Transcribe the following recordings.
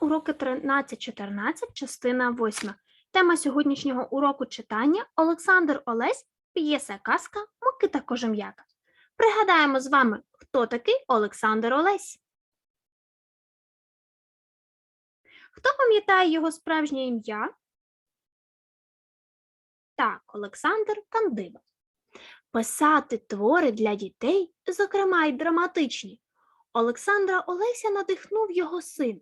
уроки 13-14, частина 8. Тема сьогоднішнього уроку читання Олександр Олесь, п'єса казка Микита Кожем'яка. Пригадаємо з вами, хто такий Олександр Олесь. Хто пам'ятає його справжнє ім'я? Так, Олександр Кандива. Писати твори для дітей, зокрема й драматичні, Олександра Олеся надихнув його син.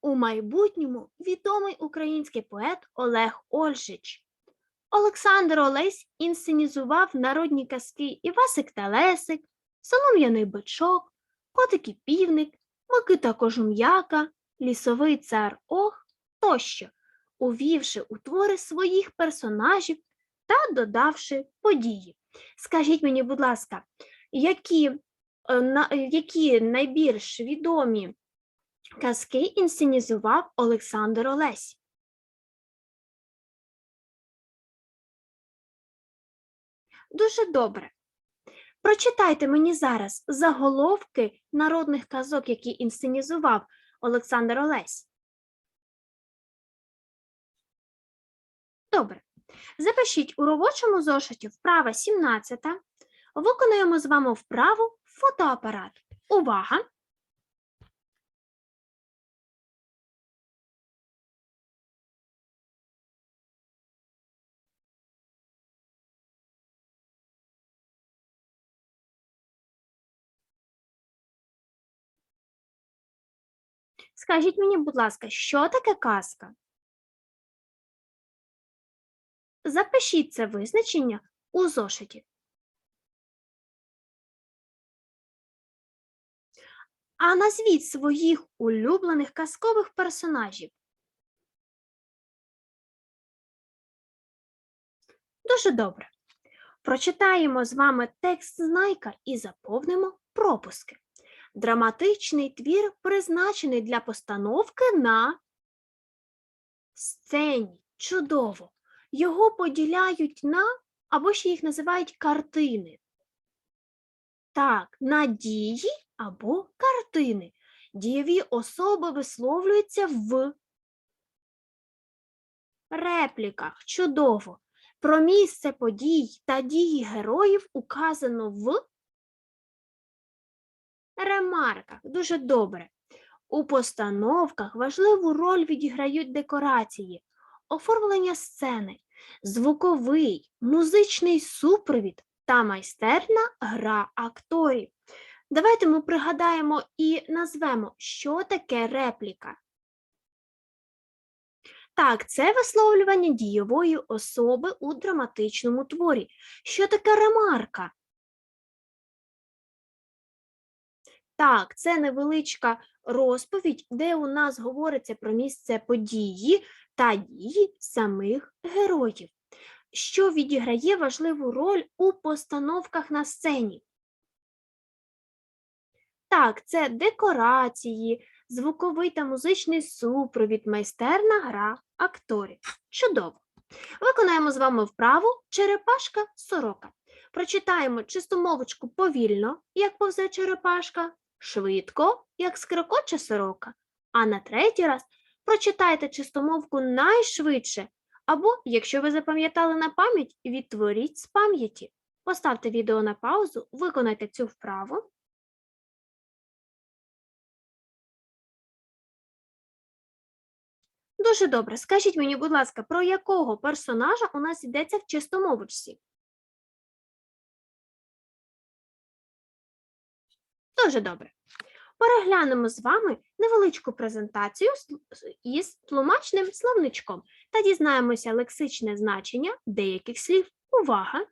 У майбутньому відомий український поет Олег Ольжич. Олександр Олесь інсценізував народні казки Івасик та Лесик, Солом'яний бичок, Котик і півник, Микита Кожум'яка, Лісовий цар Ох тощо, увівши у твори своїх персонажів та додавши події. Скажіть мені, будь ласка, які е, які найбільш відомі казки інсценізував Олександр Олесь? Дуже добре. Прочитайте мені зараз заголовки народних казок, які інсценізував Олександр Олесь. Добре. Запишіть у робочому зошиті вправа 17. Виконуємо з вами вправу фотоапарат. Увага! Скажіть мені, будь ласка, що таке казка? Запишіть це визначення у зошиті. А назвіть своїх улюблених казкових персонажів. Дуже добре. Прочитаємо з вами текст знайка і заповнимо пропуски. Драматичний твір призначений для постановки на сцені. Чудово. Його поділяють на, або ще їх називають картини. Так, на дії або картини. Дієві особи висловлюються в репліках. Чудово. Про місце подій та дії героїв указано в ремарках. Дуже добре. У постановках важливу роль відіграють декорації, оформлення сцени, звуковий, музичний супровід та майстерна гра акторів. Давайте ми пригадаємо і назвемо, що таке репліка. Так, це висловлювання дієвої особи у драматичному творі. Що таке ремарка? Так, це невеличка розповідь, де у нас говориться про місце події та дії самих героїв, що відіграє важливу роль у постановках на сцені. Так, це декорації, звуковий та музичний супровід, майстерна гра акторів. Чудово! Виконаємо з вами вправу черепашка сорока. Прочитаємо чистомовочку повільно, як повзе черепашка, швидко, як скрикоче сорока. А на третій раз прочитайте чистомовку найшвидше, або, якщо ви запам'ятали на пам'ять, відтворіть з пам'яті. Поставте відео на паузу, виконайте цю вправу. Дуже добре. Скажіть мені, будь ласка, про якого персонажа у нас йдеться в чистомовочці? Дуже добре. Переглянемо з вами невеличку презентацію із тлумачним словничком та дізнаємося лексичне значення деяких слів. Увага!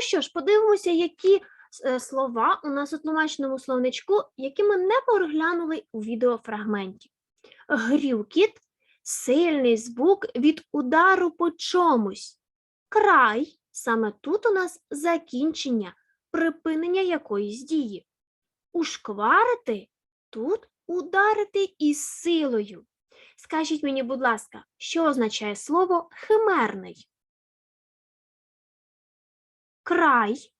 Ну що ж, подивимося, які е, слова у нас у тлумачному словничку, які ми не переглянули у відеофрагменті. Грюкіт сильний звук від удару по чомусь. Край саме тут у нас закінчення, припинення якоїсь дії. Ушкварити тут ударити із силою. Скажіть мені, будь ласка, що означає слово химерний? Край,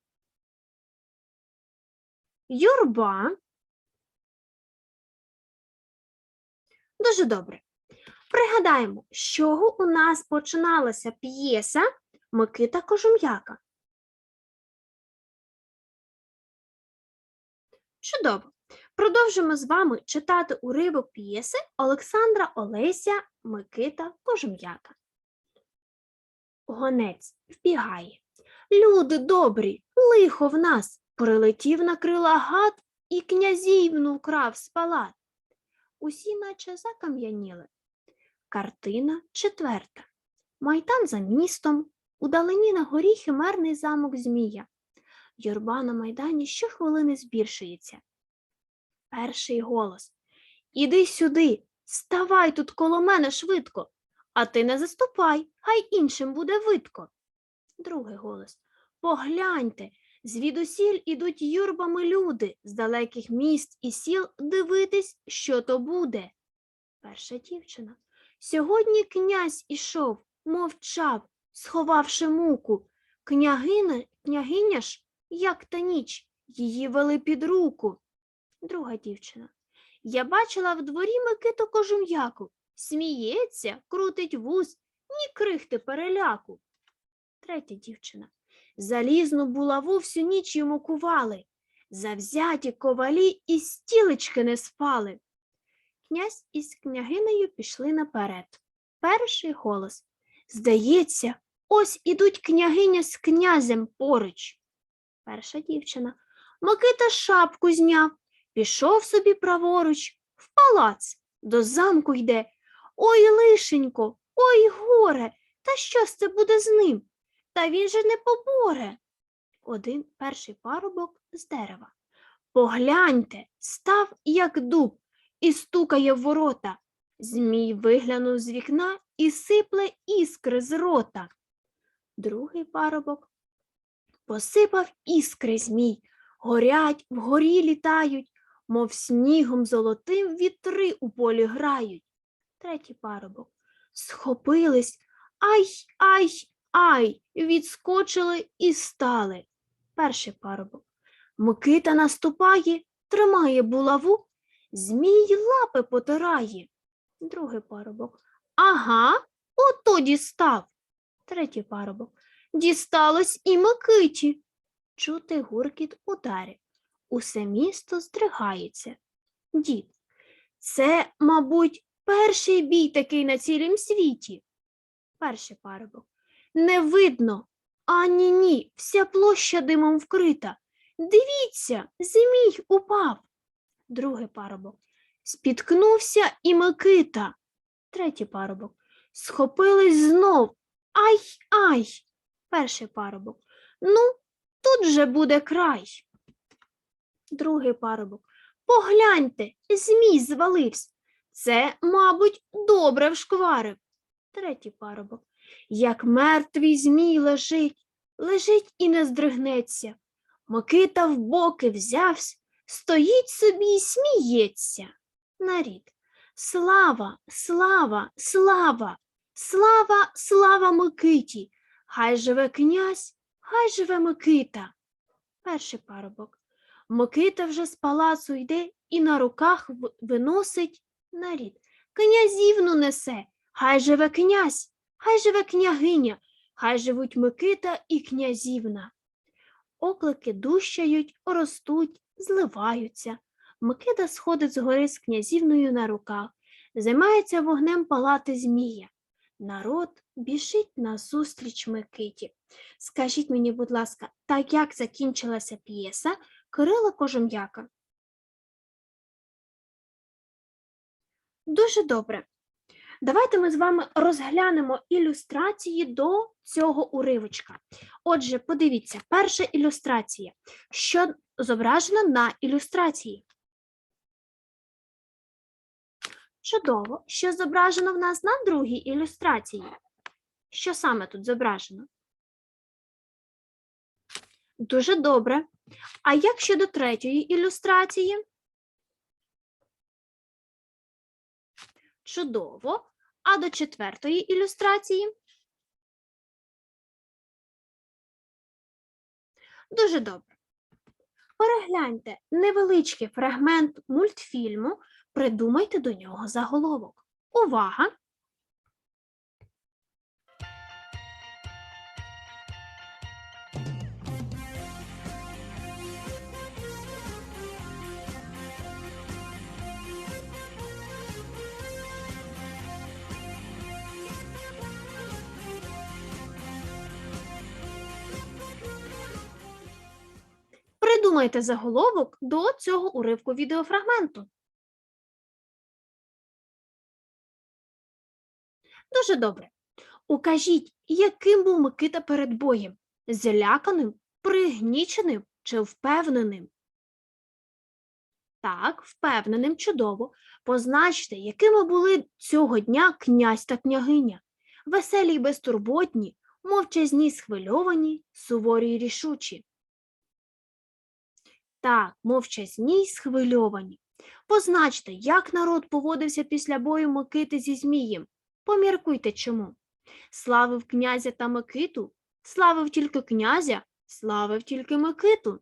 юрба. Дуже добре. Пригадаємо, з чого у нас починалася п'єса Микита Кожум'яка. Чудово. Продовжимо з вами читати уривок п'єси Олександра Олеся Микита Кожум'яка. Гонець вбігає. Люди добрі, лихо в нас, прилетів на крила гад і князівну вкрав з палат. Усі наче закам'яніли. Картина четверта. Майдан за містом, удалині на горі химерний замок Змія. Юрба на майдані щохвилини збільшується. Перший голос. Іди сюди, ставай тут коло мене швидко, а ти не заступай, хай іншим буде видко. Другий голос. Погляньте, звідусіль ідуть юрбами люди з далеких міст і сіл дивитись, що то буде. Перша дівчина. Сьогодні князь ішов, мовчав, сховавши муку. Княгина, княгиня ж, як та ніч, її вели під руку. Друга дівчина. Я бачила в дворі Микиту кожум'яку. Сміється, крутить вуз, ні крихти переляку. Третя дівчина. Залізну булаву всю ніч йому кували. Завзяті ковалі і стілечки не спали. Князь із княгинею пішли наперед. Перший голос. Здається, ось ідуть княгиня з князем поруч. Перша дівчина. Микита шапку зняв, пішов собі праворуч, в палац, до замку йде. Ой, лишенько, ой, горе, та що ж це буде з ним? Та він же не поборе. Один перший парубок з дерева. Погляньте, став, як дуб, і стукає в ворота. Змій виглянув з вікна і сипле іскри з рота. Другий парубок посипав іскри змій, горять, вгорі літають, мов снігом золотим вітри у полі грають. Третій парубок схопились, ай, ай, ай, відскочили і стали. Перший парубок. Микита наступає, тримає булаву, змій лапи потирає. Другий парубок. Ага, ото дістав. Третій парубок. Дісталось і Микиті. Чути гуркіт ударів. Усе місто здригається. Дід, це, мабуть, перший бій такий на цілім світі. Перший парубок. Не видно. Ані ні, вся площа димом вкрита. Дивіться, змій упав. Другий парубок. Спіткнувся і Микита. Третій парубок. Схопились знов. Ай, ай. Перший парубок. Ну, тут же буде край. Другий парубок. Погляньте, змій звалився. Це, мабуть, добре вшкварив. Третій парубок. Як мертвий змій лежить, лежить і не здригнеться. Микита в боки взявся, стоїть собі і сміється. Нарід. Слава, слава, слава, слава, слава Микиті. Хай живе князь, хай живе Микита. Перший парубок. Микита вже з палацу йде і на руках виносить нарід. Князівну несе, хай живе князь, хай живе княгиня, хай живуть Микита і князівна. Оклики дущають, ростуть, зливаються. Микита сходить з гори з князівною на руках, займається вогнем палати Змія. Народ біжить назустріч Микиті. Скажіть мені, будь ласка, так як закінчилася п'єса Кирила Кожум'яка? Дуже добре. Давайте ми з вами розглянемо ілюстрації до цього уривочка. Отже, подивіться, перша ілюстрація. Що зображено на ілюстрації? Чудово. Що зображено в нас на другій ілюстрації? Що саме тут зображено? Дуже добре. А як щодо третьої ілюстрації? Чудово. А до четвертої ілюстрації? Дуже добре. Перегляньте невеличкий фрагмент мультфільму, придумайте до нього заголовок. Увага! Придумайте заголовок до цього уривку відеофрагменту. Дуже добре. Укажіть, яким був Микита перед боєм? Зляканим, пригніченим чи впевненим? Так, впевненим чудово. Позначте, якими були цього дня князь та княгиня. Веселі й безтурботні, мовчазні схвильовані, суворі й рішучі. Так, мовчазні й схвильовані. Позначте, як народ поводився після бою Микити зі Змієм. Поміркуйте чому. Славив князя та Микиту, славив тільки князя, славив тільки Микиту.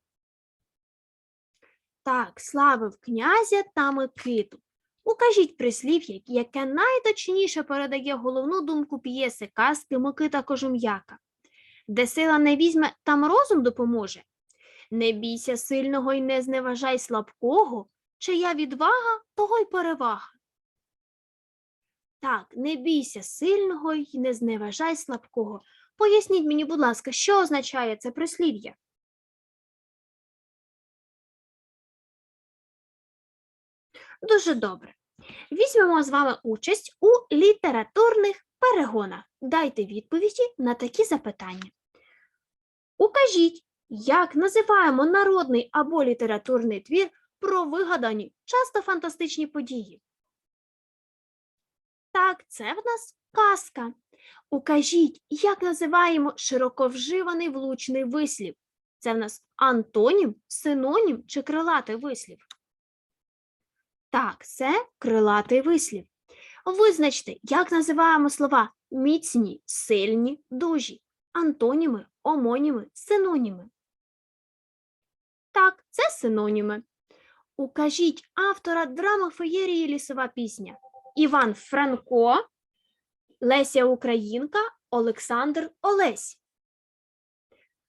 Так, славив князя та Микиту. Укажіть прислів'я, яке найточніше передає головну думку п'єси казки Микита Кожум'яка. Де сила не візьме, там розум допоможе. Не бійся сильного й не зневажай слабкого, чия відвага, того й перевага. Так, не бійся сильного й не зневажай слабкого. Поясніть мені, будь ласка, що означає це прислів'я? Дуже добре. Візьмемо з вами участь у літературних перегонах. Дайте відповіді на такі запитання. Укажіть, як називаємо народний або літературний твір про вигадані, часто фантастичні події? Так, це в нас казка. Укажіть, як називаємо широко вживаний влучний вислів? Це в нас антонім, синонім чи крилатий вислів? Так, це крилатий вислів. Визначте, як називаємо слова міцні, сильні, дужі, антоніми, омоніми, синоніми. Це синоніми. Укажіть автора драми феєрії лісова пісня. Іван Франко, Леся Українка, Олександр Олесь.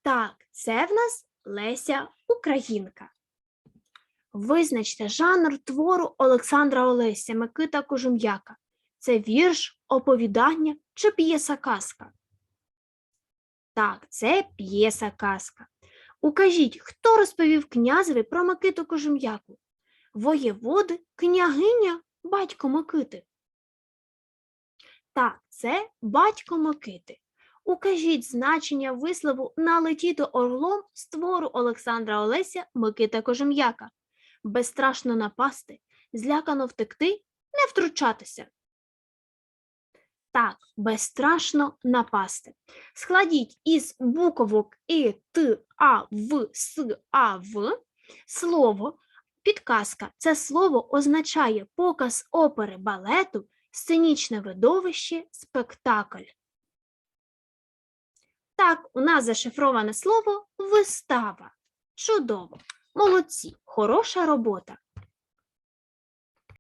Так, це в нас Леся Українка. Визначте жанр твору Олександра Олеся Микита Кожум'яка. Це вірш, оповідання чи п'єса казка? Так, це п'єса казка. Укажіть, хто розповів князеві про Микиту Кожум'яку? Воєводи, княгиня, батько Микити. Так, це батько Микити. Укажіть значення вислову налетіти орлом з твору Олександра Олеся Микита Кожум'яка. Безстрашно напасти, злякано втекти, не втручатися. Так, безстрашно напасти. Складіть із буковок І, Т, А, В, С, А, В слово підказка. Це слово означає показ опери балету, сценічне видовище, спектакль. Так, у нас зашифроване слово вистава. Чудово. Молодці, хороша робота.